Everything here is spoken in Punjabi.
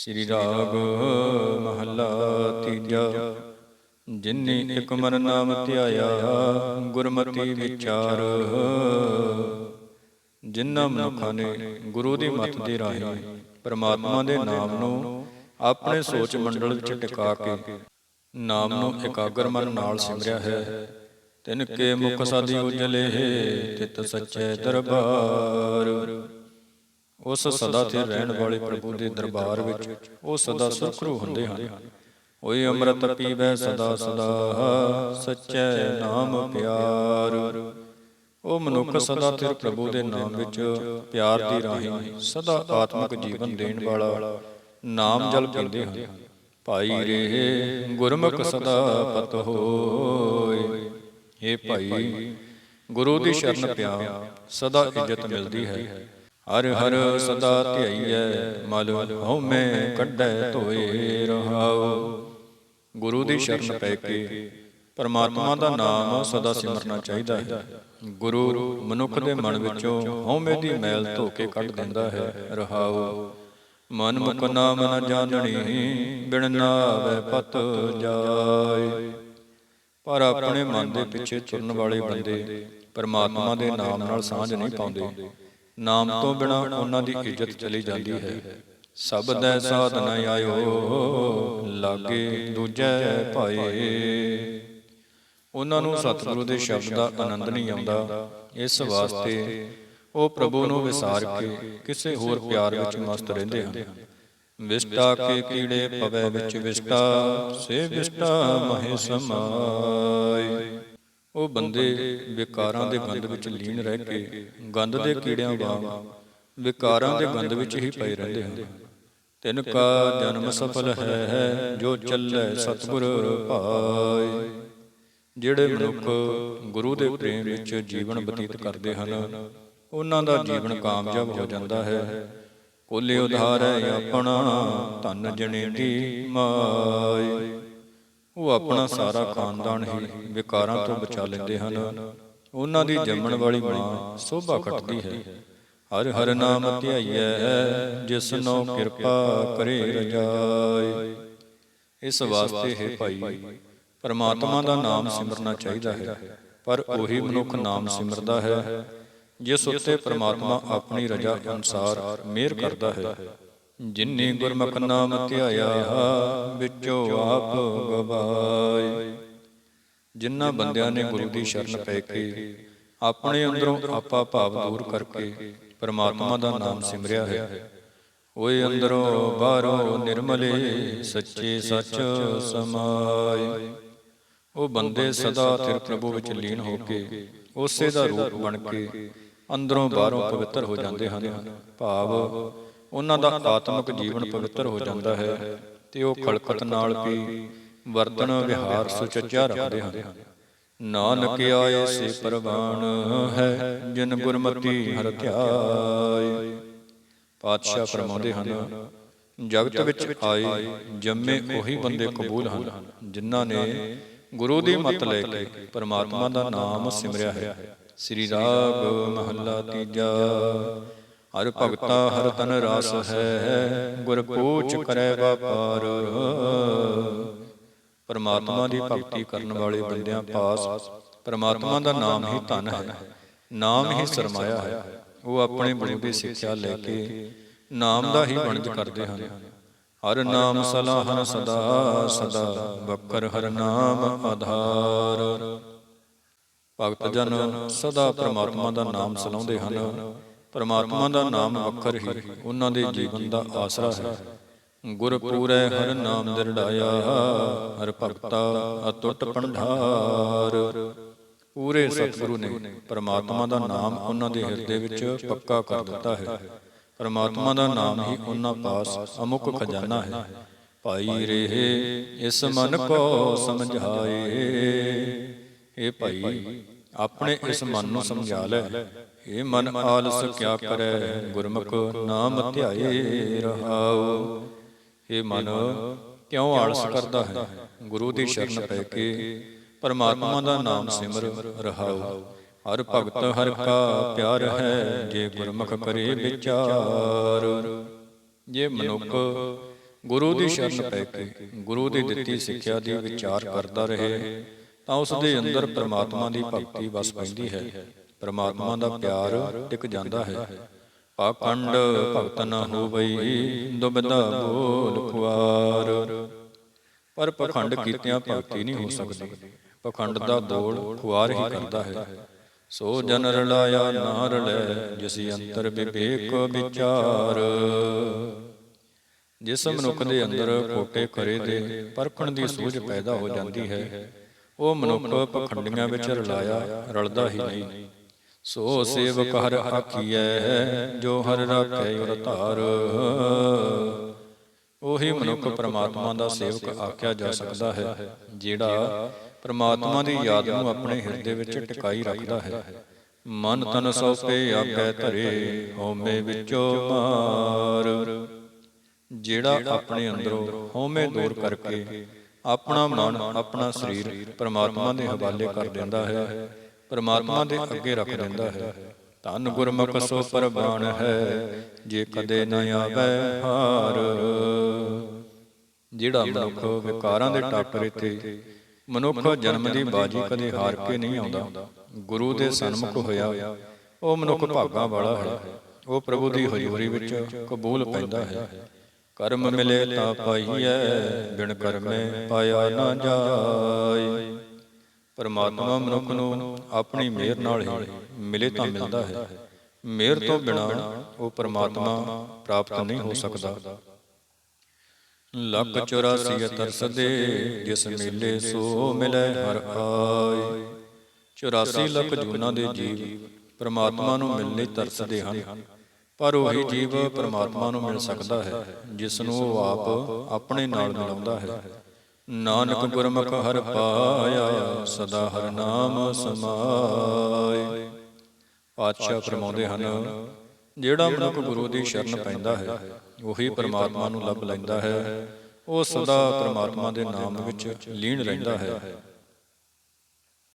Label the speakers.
Speaker 1: ਸ੍ਰੀ ਰਾਗ ਮਹੱਲਾ ਤੀਜਾ। ਜਿਨਨੀ ਇਕ ਮਨ ਨਾਮ ਧਿਆਇਆ, ਗੁਰਮਤਿ ਵਿਚਾਰ। ਜਿਨ੍ਹਾਂ ਮਨੁੱਖਾਂ ਨੇ ਗੁਰੂ ਦੀ ਮੱਤ ਦੇ ਰਾਹੀਂ ਪਰਮਾਤਮਾ ਦੇ ਨਾਮ ਨੂੰ ਆਪਣੇ ਸੋਚ ਮੰਡਲ ਵਿੱਚ ਟਿਕਾ ਕੇ ਨਾਮ ਨੂੰ ਇਕਾਗਰ ਮਨ ਨਾਲ ਸਿਮਰਿਆ ਹੈ। ਤਿਨ ਕੇ ਮੁਖ ਸਾਧੀ ਉਜਲੇ ਤਿਤ ਸੱਚੇ ਦਰਬਾਰ। ਉਸ ਸਦਾ ਤੇ ਰਹਿਣ ਵਾਲੇ ਪ੍ਰਭੂ ਦੇ ਦਰਬਾਰ ਵਿੱਚ ਉਹ ਸਦਾ ਸੁਖਰੂ ਹੁੰਦੇ ਹਨ। ਓਏ ਅੰਮ੍ਰਿਤ ਪੀਵੈ ਸਦਾ ਸਦਾ ਸੱਚੇ ਨਾਮ ਪਿਆਰ। ਉਹ ਮਨੁੱਖ ਸਦਾ ਤੇ ਪ੍ਰਭੂ ਦੇ ਨਾਮ ਵਿੱਚ ਪਿਆਰ ਦੀ ਰਾਹੀਂ ਸਦਾ ਆਤਮਿਕ ਜੀਵਨ ਦੇਣ ਵਾਲਾ ਨਾਮ ਜਲ ਪੀਂਦੇ ਹਨ। ਭਾਈ ਰੇ ਗੁਰਮੁਖ ਸਦਾ ਪਤ ਹੋਏ। ਏ ਭਾਈ ਗੁਰੂ ਦੀ ਸ਼ਰਨ ਪਿਆ ਸਦਾ ਇੱਜ਼ਤ ਮਿਲਦੀ ਹੈ। ਹਰ ਹਰ ਸਦਾ ਧਿਆਈਐ ਮਲ ਹਉਮੈ ਕੱਢੈ ਧੋਏ ਰਹਾਉ ਗੁਰੂ ਦੀ ਸ਼ਰਨ ਪੈ ਕੇ ਪਰਮਾਤਮਾ ਦਾ ਨਾਮ ਸਦਾ ਸਿਮਰਨਾ ਚਾਹੀਦਾ ਹੈ। ਗੁਰੂ ਮਨੁੱਖ ਦੇ ਮਨ ਵਿੱਚੋਂ ਹਉਮੈ ਦੀ ਮੈਲ ਧੋ ਕੇ ਕੱਢ ਦਿੰਦਾ ਹੈ। ਰਹਾਉ ਮਨ ਮੁਖ ਨਾਮ ਨ ਜਾਣਣੀ ਬਿਨ ਨਾਵੇ ਪਤ ਜਾਏ। ਪਰ ਆਪਣੇ ਮਨ ਦੇ ਪਿੱਛੇ ਤੁਰਨ ਵਾਲੇ ਬੰਦੇ ਪਰਮਾਤਮਾ ਦੇ ਨਾਮ ਨਾਲ ਸਾਂਝ ਨਹੀਂ ਪਾਉਂਦੇ। ਨਾਮ ਤੋਂ ਬਿਨਾ ਉਹਨਾਂ ਦੀ ਇੱਜ਼ਤ ਚਲੀ ਜਾਂਦੀ ਹੈ। ਸਬਦ ਸਾਧ ਨ ਆਇਓ, ਲਾਗੇ ਦੂਜੈ ਭਾਏ। ਉਹਨਾਂ ਨੂੰ ਸਤਿਗੁਰੂ ਦੇ ਸ਼ਬਦ ਦਾ ਆਨੰਦ ਨਹੀਂ ਆਉਂਦਾ। ਇਸ ਵਾਸਤੇ ਉਹ ਪ੍ਰਭੂ ਨੂੰ ਵਿਸਾਰ ਕੇ ਕਿਸੇ ਹੋਰ ਪਿਆਰ ਵਿੱਚ ਮਸਤ ਰਹਿੰਦੇ ਹਨ। ਵਿਸ਼ਟਾ ਕੇ ਕੀੜੇ ਪਵੇ ਵਿੱਚ ਵਿਸ਼ਟਾ, ਸੇ ਵਿਸ਼ਟਾ ਮਹਿ ਸਮਾਈ ਉਹ ਬੰਦੇ ਵਿਕਾਰਾਂ ਦੇ ਗੰਧ ਵਿੱਚ ਲੀਨ ਰਹਿ ਕੇ ਗੰਧ ਦੇ ਕੀੜਿਆਂ ਵਾਂਗ ਵਿਕਾਰਾਂ ਦੇ ਗੰਧ ਵਿੱਚ ਹੀ ਪਏ ਰਹਿੰਦੇ ਹਨ। ਤਿਨ ਕਾ ਜਨਮ ਸਫਲ ਹੈ ਜੋ ਚੱਲੇ ਸਤਿਗੁਰ ਭਾਈ ਜਿਹੜੇ ਮਨੁੱਖ ਗੁਰੂ ਦੇ ਪ੍ਰੇਮ ਵਿੱਚ ਜੀਵਨ ਬਤੀਤ ਕਰਦੇ ਹਨ ਉਹਨਾਂ ਦਾ ਜੀਵਨ ਕਾਮਯਾਬ ਹੋ ਜਾਂਦਾ ਹੈ। ਕੋਲੇ ਉਧਾਰੈ ਆਪਣਾ ਧਨ ਜਣੇ ਦੀ ਮਾਈ ਉਹ ਆਪਣਾ ਸਾਰਾ ਖਾਨਦਾਨ ਹੀ ਵਿਕਾਰਾਂ ਤੋਂ ਬਚਾ ਲੈਂਦੇ ਹਨ। ਉਹਨਾਂ ਦੀ ਜੰਮਣ ਵਾਲੀ ਮਾਂ ਸੋਭਾ ਖਟਦੀ ਹੈ। ਹਰ ਹਰ ਨਾਮ ਧਿਆਈਐ, ਜਿਸ ਕਿਰਪਾ ਕਰੇ ਰਜਾਈ। ਇਸ ਵਾਸਤੇ ਹੈ ਭਾਈ, ਪਰਮਾਤਮਾ ਦਾ ਨਾਮ ਸਿਮਰਨਾ ਚਾਹੀਦਾ ਹੈ, ਪਰ ਉਹੀ ਮਨੁੱਖ ਨਾਮ ਸਿਮਰਦਾ ਹੈ, ਜਿਸ ਉੱਤੇ ਪਰਮਾਤਮਾ ਆਪਣੀ ਰਜਾ ਅਨੁਸਾਰ ਮਿਹਰ ਕਰਦਾ ਹੈ। ਜਿਨਨੇ ਗੁਰਮੁਖ ਨਾਮ ਧਿਆਇਆ, ਵਿੱਚੋਂ ਆਪ ਗਵਾਏ। ਜਿਨ੍ਹਾਂ ਬੰਦਿਆਂ ਨੇ ਗੁਰੂ ਦੀ ਸ਼ਰਨ ਪੈ ਕੇ ਆਪਣੇ ਅੰਦਰੋਂ ਆਪਾ ਭਾਵ ਦੂਰ ਕਰਕੇ ਪਰਮਾਤਮਾ ਦਾ ਨਾਮ ਸਿਮਰਿਆ ਹੈ। ਓਏ ਅੰਦਰੋਂ, ਬਾਹਰੋਂ ਨਿਰਮਲੇ ਸੱਚੇ ਸੱਚ ਸਮਾਏ। ਉਹ ਬੰਦੇ ਸਦਾ ਤੇਰੇ ਪ੍ਰਭੂ ਵਿੱਚ ਲੀਨ ਹੋ ਕੇ ਉਸੇ ਦਾ ਰੂਪ ਬਣ ਕੇ ਅੰਦਰੋਂ ਬਾਹਰੋਂ ਪਵਿੱਤਰ ਹੋ ਜਾਂਦੇ ਹਨ। ਭਾਵ ਉਹਨਾਂ ਦਾ ਆਤਮਿਕ ਜੀਵਨ ਪਵਿੱਤਰ ਹੋ ਜਾਂਦਾ ਹੈ ਤੇ ਉਹ ਖਲਕਤ ਨਾਲ ਵੀ ਵਰਤਨ ਵਿਹਾਰ, ਸੁਚੱਜਾ ਰੱਖਦੇ ਹਨ। ਨਾਨਕ ਆਏ ਸੇ ਪਰਵਾਨ ਹੈ, ਜਿਨ ਗੁਰਮਤੀ ਹਰ ਧਿਆਏ। ਪਾਤਸ਼ਾਹ ਫਰਮਾਉਂਦੇ ਹਨ, ਜਗਤ ਵਿੱਚ ਆਏ ਜੰਮੇ ਉਹੀ ਬੰਦੇ ਕਬੂਲ ਹਨ, ਜਿਨ੍ਹਾਂ ਨੇ ਗੁਰੂ ਦੀ ਮੱਤ ਲੈ ਕੇ ਪਰਮਾਤਮਾ ਦਾ ਨਾਮ ਸਿਮਰਿਆ ਹੈ। ਸ੍ਰੀ ਰਾਗ ਮਹੱਲਾ ਤੀਜਾ। ਹਰ ਭਗਤਾ, ਹਰ ਤਨ ਰਸ ਹੈ ਗੁਰ ਪੂਛ ਕਰੈ ਵਪਾਰ। ਪਰਮਾਤਮਾ ਦੀ ਭਗਤੀ ਕਰਨ ਵਾਲੇ ਬੰਦਿਆਂ ਪਾਸ ਪਰਮਾਤਮਾ ਦਾ ਨਾਮ ਹੀ ਧਨ ਹੈ, ਨਾਮ ਹੀ ਸਰਮਾਇਆ ਹੈ। ਉਹ ਆਪਣੇ ਗੁਰੂ ਦੀ ਸਿੱਖਿਆ ਲੈ ਕੇ ਨਾਮ ਦਾ ਹੀ ਵਣਜ ਕਰਦੇ ਹਨ। ਹਰ ਨਾਮ ਸਲਾਹਨ ਸਦਾ ਸਦਾ ਬਕਰ ਹਰ ਨਾਮ ਆਧਾਰ। ਭਗਤ ਜਨ ਸਦਾ ਪ੍ਰਮਾਤਮਾ ਦਾ ਨਾਮ ਸਲਾਉਂਦੇ ਹਨ। ਪਰਮਾਤਮਾ ਦਾ ਨਾਮ ਵੱਖਰ ਹੀ ਉਹਨਾਂ ਦੇ ਜੀਵਨ ਦਾ ਆਸਰਾ ਹੈ। ਗੁਰ ਪੂਰੈ ਹਰ ਨਾਮ ਦਿਰੜਾਇਆ ਹਰ ਭਗਤਾ ਅਟੁੱਟ ਪੰਢਾਰ ਪੂਰੇ ਸਤਿਗੁਰੂ ਨੇ ਪ੍ਰਮਾਤਮਾ ਦਾ ਨਾਮ ਉਹਨਾਂ ਦੇ ਹਿਰਦੇ ਵਿੱਚ ਪੱਕਾ ਕਰ ਦਿੱਤਾ ਹੈ। ਪਰਮਾਤਮਾ ਦਾ ਨਾਮ ਹੀ ਉਹਨਾਂ ਪਾਸ ਅਮੁੱਕ ਖਜ਼ਾਨਾ ਹੈ। ਭਾਈ ਰਹੇ, ਇਸ ਮਨ ਕੋ ਸਮਝਾਏ। ਇਹ ਭਾਈ, ਆਪਣੇ ਇਸ ਮਨ ਨੂੰ ਸਮਝਾ ਲੈ। ਇਹ ਮਨ ਆਲਸ ਕਿਆ ਕਰੈ ਗੁਰਮੁਖ ਨਾਮ ਧਿਆਏ ਰਹਾਉ। ਇਹ ਮਨ, ਕਿਉਂ ਆਲਸ ਕਰਦਾ ਹੈ? ਗੁਰੂ ਦੀ ਸ਼ਰਨ ਪੈ ਕੇ ਪਰਮਾਤਮਾ ਦਾ ਨਾਮ ਸਿਮਰ ਰਹਾਉ। ਹਰ ਭਗਤ, ਹਰ ਕਾ ਪਿਆਰ ਹੈ, ਜੇ ਗੁਰਮੁਖ ਕਰੇ ਵਿਚਾਰ। ਜੇ ਮਨੁੱਖ ਗੁਰੂ ਦੀ ਸ਼ਰਨ ਪੈ ਕੇ ਗੁਰੂ ਦੀ ਦਿੱਤੀ ਸਿੱਖਿਆ ਦੀ ਵਿਚਾਰ ਕਰਦਾ ਰਹੇ, ਤਾਂ ਉਸ ਦੇ ਅੰਦਰ ਪ੍ਰਮਾਤਮਾ ਦੀ ਭਗਤੀ ਵਸ ਪੈਂਦੀ ਹੈ। ਪ੍ਰਮਾਤਮਾ ਦਾ ਪਿਆਰ ਟਿਕ ਜਾਂਦਾ ਹੈ। ਪਾਖੰਡ ਭਗਤ ਨਾ ਹੋਵਈ ਦੁਬਿਧਾ ਬੋਲ ਖੁਆਰ ਪਰ ਪਖੰਡ ਕੀਤਿਆਂ ਭਗਤੀ ਨਹੀਂ ਹੋ ਸਕਦੀ। ਪਖੰਡ ਦਾ ਦੋਲ ਖੁਆਰ ਹੀ ਕਰਦਾ ਹੈ। ਸੋ ਜਨ ਰਲਾਇਆ ਨਾ ਰਲੈ ਜਿਸ ਅੰਤਰ ਵਿਵੇਕ ਵਿਚਾਰ। ਜਿਸ ਮਨੁੱਖ ਦੇ ਅੰਦਰ ਖੋਟੇ ਕਰੇ ਦੇ ਪਰਖਣ ਦੀ ਸੂਝ ਪੈਦਾ ਹੋ ਜਾਂਦੀ ਹੈ। ਉਹ ਮਨੁੱਖ ਪਖੰਡੀਆਂ ਵਿੱਚ ਰਲਾਇਆ ਰਲਦਾ ਹੀ ਨਹੀਂ। ਸੋ ਸੇਵਕ ਹਰ ਆਖੀਐ ਜੋ ਹਰ ਰਾਖੈ ਉਰ ਧਾਰ। ਉਹੀ ਮਨੁੱਖ ਪ੍ਰਮਾਤਮਾ ਦਾ ਸੇਵਕ ਆਖਿਆ ਜਾ ਸਕਦਾ ਹੈ ਜਿਹੜਾ ਪ੍ਰਮਾਤਮਾ ਦੀ ਯਾਦ ਨੂੰ ਆਪਣੇ ਹਿਰਦੇ ਵਿੱਚ ਟਿਕਾਈ ਰੱਖਦਾ ਹੈ। ਮਨ ਤਨ ਸੋਪੇ ਆਗੈ ਧਰੇ ਹਉਮੈ ਵਿੱਚੋਂ ਮਾਰ। ਜਿਹੜਾ ਆਪਣੇ ਅੰਦਰੋਂ ਹਉਮੈ ਦੂਰ ਕਰਕੇ ਆਪਣਾ ਮਨ ਆਪਣਾ ਸਰੀਰ ਪ੍ਰਮਾਤਮਾ ਦੇ ਹਵਾਲੇ ਕਰ ਦਿੰਦਾ ਹੈ। ਪਰਮਾਤਮਾ ਦੇ ਅੱਗੇ ਰੱਖ ਦਿੰਦਾ ਹੈ। ਧੰਨ ਗੁਰਮੁਖ ਸੋ ਪਰਬਾਨ ਹੈ, ਜੇ ਕਦੇ ਨਾ ਆਵੇ ਹਾਰ। ਜਿਹੜਾ ਮਨੁੱਖ ਵਿਕਾਰਾਂ ਦੇ ਟਾਕਰੇ ਤੇ, ਮਨੁੱਖ ਜਨਮ ਦੀ ਬਾਜੀ ਕਦੇ ਹਾਰ ਕੇ ਨਹੀਂ ਆਉਂਦਾ। ਗੁਰੂ ਦੇ ਸਨਮੁਖ ਹੋਇਆ, ਉਹ ਮਨੁੱਖ ਭਾਗਾ ਵਾਲਾ ਹੈ। ਉਹ ਪ੍ਰਭੂ ਦੀ ਹਜ਼ੂਰੀ ਵਿੱਚ ਕਬੂਲ ਪੈਂਦਾ ਹੈ। ਕਰਮ ਮਿਲੇ ਤਾਂ ਪਾਈਐ, ਬਿਨ ਕਰਮੇ ਪਾਇਆ ਨਾ ਜਾਏ। ਪਰਮਾਤਮਾ ਮਨੁੱਖ ਨੂੰ ਆਪਣੀ ਮਿਹਰ ਨਾਲ ਹੀ ਮਿਲੇ ਤਾਂ ਮਿਲਦਾ ਹੈ। ਮਿਹਰ ਤੋਂ ਬਿਨਾ ਉਹ ਪਰਮਾਤਮਾ ਪ੍ਰਾਪਤ ਨਹੀਂ ਹੋ ਸਕਦਾ। ਲੱਖ 84 ਤਰਸ ਦੇ ਜਿਸ ਮਿਲੇ ਸੋ ਮਿਲੇ ਹਰ ਆਏ। 84 ਲੱਖ ਜੂਨਾਂ ਦੇ ਜੀਵ ਪਰਮਾਤਮਾ ਨੂੰ ਮਿਲਣੇ ਤਰਸਦੇ ਹਨ। ਪਰ ਉਹੀ ਜੀਵ ਪਰਮਾਤਮਾ ਨੂੰ ਮਿਲ ਸਕਦਾ ਹੈ ਜਿਸ ਨੂੰ ਉਹ ਆਪ ਆਪਣੇ ਨਾਲ ਮਿਲਾਉਂਦਾ ਹੈ। ਨਾਨਕ ਗੁਰਮੁਖ ਹਰ ਪਾਇਆ, ਸਦਾ ਹਰ ਨਾਮ ਸਮਾਏ। ਪਾਤਸ਼ਾਹ ਫਰਮਾਉਂਦੇ ਹਨ, ਜਿਹੜਾ ਮਨੁੱਖ ਗੁਰੂ ਦੀ ਸ਼ਰਨ ਪੈਂਦਾ ਹੈ, ਉਹੀ ਪਰਮਾਤਮਾ ਨੂੰ ਲੱਭ ਲੈਂਦਾ ਹੈ। ਉਹ ਸਦਾ ਪਰਮਾਤਮਾ ਦੇ ਨਾਮ ਵਿੱਚ ਲੀਨ ਰਹਿੰਦਾ ਹੈ।